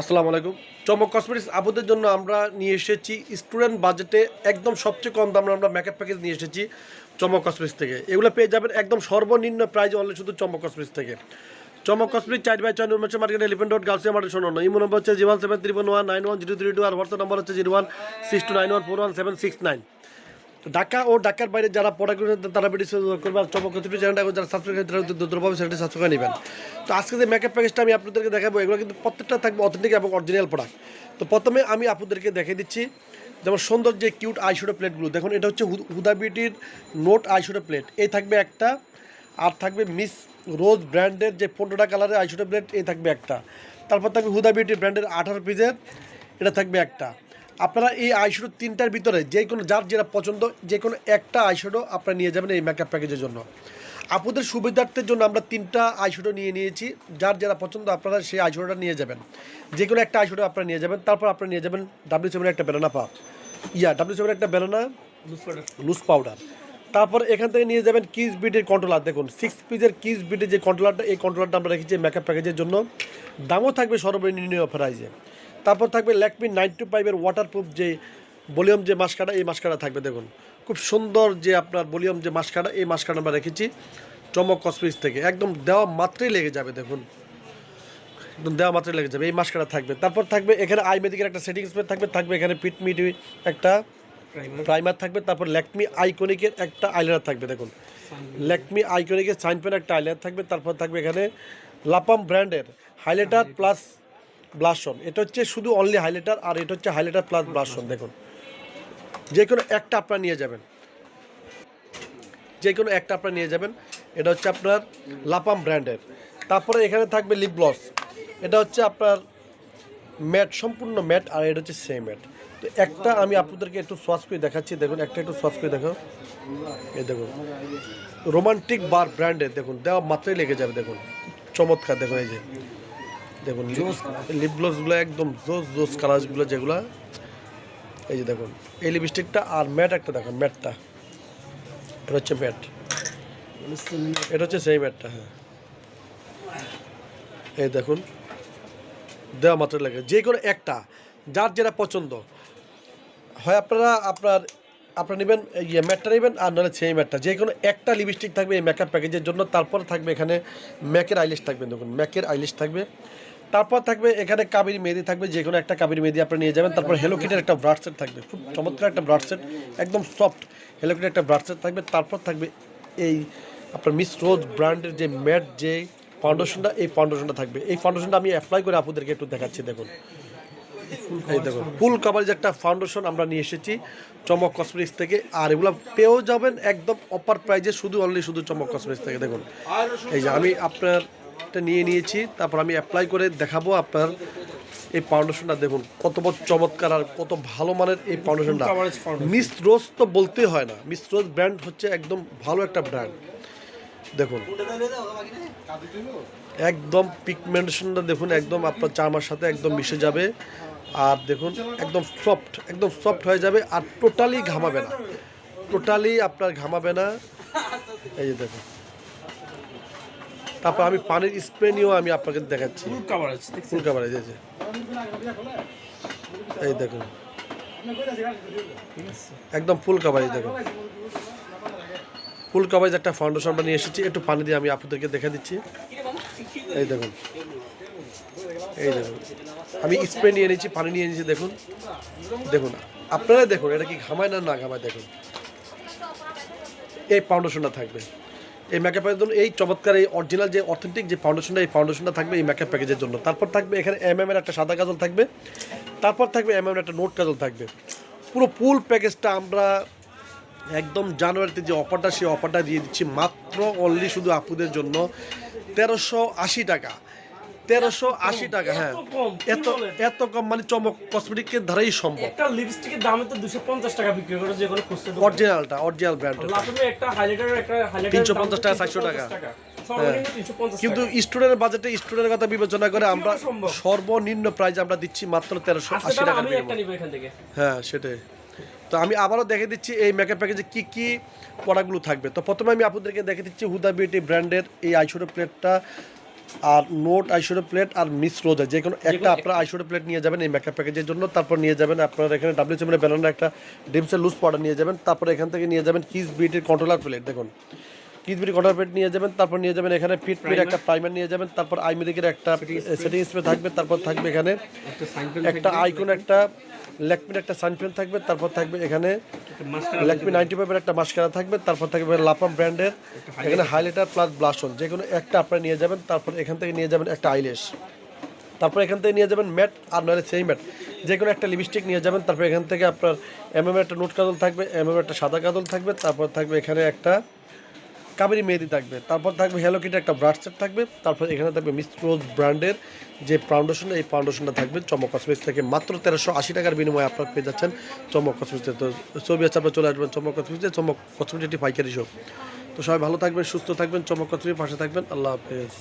আসসালামু আলাইকুম। চমক কসমেটিক্স আপুদের জন্য আমরা নিয়ে এসেছি স্টুডেন্ট বাজেটে একদম সবচেয়ে কম দামে আমরা মেকআপ প্যাকেজ নিয়ে এসেছি চমক কসমেটিক্স থেকে। এগুলো পেয়ে যাবেন একদম সর্বনিম্ন প্রাইজ অনলি শুধু চমক কসমেটিক্স থেকে। চমক কসমেটিক চার বাই চার নম্বর মার্কেট এলিফেন্ট রোড গার্লসিয়া মার্কেট শোনো ইমো নম্বর হচ্ছে zero seven three one nine one zero three two আর হোয়াটসঅ্যাপ নম্বর হচ্ছে zero one six two nine one four one seven six nine Dhaka ও ঢাকার বাইরে যারা প্রোডাক্ট তারা ভিডিও করবে আর চমক চ্যানেলটা যারা সাবস্ক্রাইব করে তারা সাবস্ক্রাইব করে নেবেন। তো আজকে যে মেকআপ প্যাকেজটা আমি আপনাদেরকে দেখাবো, এগুলো কিন্তু প্রত্যেকটা থাকবে অথেন্টিক এবং অরিজিনাল প্রোডাক্ট তো প্রথমে আমি আপনাদেরকে দেখে দিচ্ছি, যেমন সুন্দর যে কিউট আইশ্যাডো প্লেটগুলো দেখুন, এটা হচ্ছে হুদা বিউটির নোট আইশ্যাডো প্লেট এই থাকবে একটা, আর থাকবে মিস রোজ ব্র্যান্ডের যে পনেরোটা কালারের আইশ্যাডো প্লেট এই থাকবে একটা। তারপর থাকবে হুদা বিউটি ব্র্যান্ডের আঠারো পিসের এটা থাকবে একটা। আপনারা এই আইশ্যাডো তিনটার ভিতরে যে কোনো যার যেটা পছন্দ যে কোনো একটা আইশ্যাডো আপনারা নিয়ে যাবেন এই মেকআপ প্যাকেজের জন্য। আপুদের সুবিধার্থের জন্য আমরা তিনটা আইশ্যাডো নিয়ে নিয়েছি। যার যারা পছন্দ আপনারা সেই আইশ্যাডোটা নিয়ে যাবেন। যে কোনো একটা আইশ্যাডো আপনারা নিয়ে যাবেন। তারপর আপনারা নিয়ে যাবেন ডাব্লিউ সেভেন একটা বেলানা পা ইয়া ডাব্লিউ সেভেন একটা বেলানা লুজ পাউডার তারপর এখান থেকে নিয়ে যাবেন কিস বিটের কন্ট্রোলার দেখুন সিক্স পিসের কিস বিটের যে কন্ট্রোলারটা এই কন্ট্রোলারটা আমরা রেখেছি মেকআপ প্যাকেজের জন্য। দামও থাকবে সর্বনিম্ন প্রাইজে তারপর থাকবে ল্যাকমি নাইন টু ফাইভের ওয়াটারপ্রুফ যে ভলিউম যে মাস্কাটা এই মাস্কাটা থাকবে দেখুন। খুব সুন্দর যে আপনার ভলিউম যে মাস্কাটা এই মাস্কাটা আমরা রেখেছি চমক কসমিক্স থেকে। একদম দেওয়া মাত্রই লেগে যাবে দেখুন। একদম দেওয়া মাত্রই লেগে যাবে এই মাস্কাটা থাকবে। তারপর থাকবে এখানে আই মেদিকের একটা সেটিং স্প্রে থাকবে থাকবে এখানে পিটমিটি একটা প্রাইমার থাকবে তারপর ল্যাকমি আইকনিকের একটা আইলাইনার থাকবে দেখুন। ল্যাকমি আইকনিকের সাইন পেন একটা আইলাইনার থাকবে তারপর থাকবে এখানে লাপাম ব্র্যান্ডের হাইলাইটার প্লাস ব্লাশন এটা হচ্ছে শুধু অনলি হাইলাইটার আর এটা হচ্ছে হাইলাইটার প্লাস ব্লাশন দেখুন। যে কোনো একটা আপনারা নিয়ে যাবেন। যে কোনো একটা আপনারা নিয়ে যাবেন। এটা হচ্ছে আপনার লাপাম ব্র্যান্ডের তারপরে এখানে থাকবে লিপ গ্লস এটা হচ্ছে আপনার ম্যাট সম্পূর্ণ ম্যাট আর এটা হচ্ছে সে ম্যাট তো একটা আমি আপনাদেরকে একটু সস করে দেখাচ্ছি। দেখুন, একটা একটু সস করে দেখো এই দেখুন। রোমান্টিক বার ব্র্যান্ডের দেখুন। দেওয়া মাত্রাই লেগে যাবে, দেখুন। চমৎকার, দেখুন, এই যে। দেখুন লিপ গ্লসগুলো একদম জোস জোস কালারগুলো যেগুলো এই যে দেখুন এই লিপস্টিকটা আর ম্যাট একটা দেখুন ম্যাটটা এটা হচ্ছে ম্যাট এটা হচ্ছে সেই ম্যাটটা হ্যাঁ। এই দেখুন দেওয়া মাত্র লাগে। যে কোনো একটা যার যেটা পছন্দ। হয় আপনারা আপনার আপনারা নেবেন ইয়ে ম্যাটটা নেবেন আর নাহলে সেই ম্যাটটা যে কোনো একটা লিপস্টিক থাকবে এই মেকআপ প্যাকেজের জন্য তারপর থাকবে এখানে ম্যাকের আইলিশ থাকবে। দেখুন ম্যাকের আইলিশ থাকবে। তারপর থাকবে এখানে কাবেরি মেহেদি থাকবে যে কোনো একটা কাবেরি মেহেদি আপনি নিয়ে যাবেন। তারপর হেলো কিটের একটা ব্রাড সেট থাকবে, খুব চমৎকার একটা ব্রাড সেট, একদম সফট হেলো কিটের একটা ব্রাড সেট থাকবে। তারপর থাকবে এই আপনার মিস রোজ ব্র্যান্ডের যে ম্যাট, যে ফাউন্ডেশনটা এই ফাউন্ডেশনটা থাকবে। এই ফাউন্ডেশনটা আমি অ্যাপ্লাই করে আপনাদেরকে একটু দেখাচ্ছি, দেখুন। এই দেখুন, ফুল কাভারেজ একটা ফাউন্ডেশন আমরা নিয়ে এসেছি চমক কসমেটিক্স থেকে, আর এগুলো পেয়েও যাবেন একদম অপার প্রাইজে শুধু অনলি শুধু চমক কসমেটিক্স থেকে, দেখুন। এই যে আমি আপনার এটা নিয়ে নিয়েছি তারপর আমি অ্যাপ্লাই করে দেখাবো আপনার এই ফাউন্ডেশনটা দেখুন কত বড় চমৎকার আর কত ভালো মানের এই ফাউন্ডেশনটা মিস রোজ তো বলতে হয় না মিস রোজ ব্র্যান্ড হচ্ছে একদম ভালো একটা ব্র্যান্ড দেখুন একদম পিগমেন্টেশনটা দেখুন একদম আপনার চারমার সাথে একদম মিশে যাবে। আর দেখুন একদম সফট একদম সফট হয়ে যাবে আর টোটালি ঘামাবে না। টোটালি আপনার ঘামাবে না। এই যে দেখুন। তারপর আমি পানির স্প্রে নিয়েও আমি আপনাকে দেখাচ্ছি। ফুল কাভারেজ এই দেখুন। একদম ফুল কাভারেজ দেখুন। ফুল কাভারেজ একটা ফাউন্ডেশন আমরা নিয়ে এসেছি। একটু পানি দিয়ে আমি আপনাদেরকে দেখে দিচ্ছি। এই দেখুন। এই দেখুন। আমি স্প্রে নিয়ে নিয়েছি পানি নিয়ে নিয়েছি দেখুন। দেখুন আপনারা দেখুন এটা কি ঘামায় না না ঘামায় দেখুন। এই ফাউন্ডেশনটা থাকবে। এই মেকআপ প্যাকেজের এই চমৎকার এই অরিজিনাল যে অথেন্টিক যে ফাউন্ডেশনটা এই ফাউন্ডেশনটা থাকবে এই মেকআপ প্যাকেজের জন্য। তারপর থাকবে এখানে এম এম এর একটা সাদা কাজল থাকবে। তারপর থাকবে এম এর একটা নোট কাজল থাকবে। পুরো ফুল প্যাকেজটা আমরা একদম জানুয়ারিতে যে অফারটা সেই অফারটা দিয়ে দিচ্ছি মাত্র অনলি শুধু আপুদের জন্য। তেরোশো আশি টাকা। তেরোশো আশি টাকা হ্যাঁ। এত এত কম মানে চমক কসমেটিকের ধারাই সম্ভব। একটা লিপস্টিকের দাম তো দুশো পঞ্চাশ টাকা বিক্রি করে যে কোনো অরিজিনালটা অরিজিনাল একটা একটা highlighter 350 দাম টাকা, 400 টাকা। 350 সর্বনিম্ন 350 কিন্তু টাকা। স্টুডেন্টের বাজেটে স্টুডেন্টের কথা বিবেচনা করে আমরা সর্বনিম্ন প্রাইস আমরা দিচ্ছি মাত্র তেরোশো আশি টাকা হ্যাঁ সেটাই। তো আমি আবারও দেখে দিচ্ছি এই মেকআপ প্যাকেজে কি কি প্রোডাক্টগুলো থাকবে। তো প্রথমে আমি আপনাদেরকে দেখে দিচ্ছি হুদা বিউটি ব্র্যান্ডের এই আইশ্যাডো প্লেটটা আর নোট আইসোডো প্লেট আর মিস রোজা যে কোনো একটা আপনার আইসোডো প্লেট নিয়ে যাবেন এই মেকআপ প্যাকেজের জন্য। তারপর নিয়ে যাবেন আপনার এখানে ডাব্লিউ চেমের ব্যানার একটা ডিমসের লুজ পাউডার নিয়ে যাবেন। তারপর এখান থেকে নিয়ে যাবেন কিস বিটির কন্ট্রোলার প্লেট দেখুন। কিস বিটি পেট নিয়ে যাবেন তারপর নিয়ে যাবেন এখানে ফিট ফিট একটা প্রাইমার নিয়ে যাবেন তারপর আইমেরিকের একটা সেটিং স্প্রে থাকবে তারপর থাকবে এখানে একটা আইকন একটা ল্যাকমির একটা সানপেন থাকবে তারপর থাকবে এখানে মাস্কারা ল্যাকমি নাইনটি ফাইভের একটা মাস্কারা থাকবে তারপর থাকবে লাপাম ব্র্যান্ডের এখানে হাইলাইটার প্লাস ব্লাশন যে কোনো একটা আপনারা নিয়ে যাবেন তারপর এখান থেকে নিয়ে যাবেন একটা আইলেশ তারপর এখান থেকে নিয়ে যাবেন ম্যাট আর নাহলে সেই ম্যাট যে কোনো একটা লিপস্টিক নিয়ে যাবেন তারপর এখান থেকে আপনার এমএম একটা নোট কাজল থাকবে এমএম একটা সাদা কাজল থাকবে তারপর থাকবে এখানে একটা কাবেরি মেহেদি থাকবে। তারপর থাকবে হ্যালো কিটি একটা ব্রাশ সেট থাকবে। তারপর এখানে থাকবে মিস রোজ ব্র্যান্ডের যে ফাউন্ডেশন এই ফাউন্ডেশনটা থাকবে চমক কসমেটিক্স থেকে। মাত্র তেরোশো আশি টাকার বিনিময়ে আপনারা পেয়ে যাচ্ছেন চমক কসমেটিক্স তো ছবি আছে, আপনার চলে আসবেন চমক কসমেটিক্সে চমক কসমেটিক পাইকারি শপ তো সবাই ভালো থাকবেন, সুস্থ থাকবেন, চমক কসমেটিক পাশে থাকবেন। আল্লাহ হাফেজ।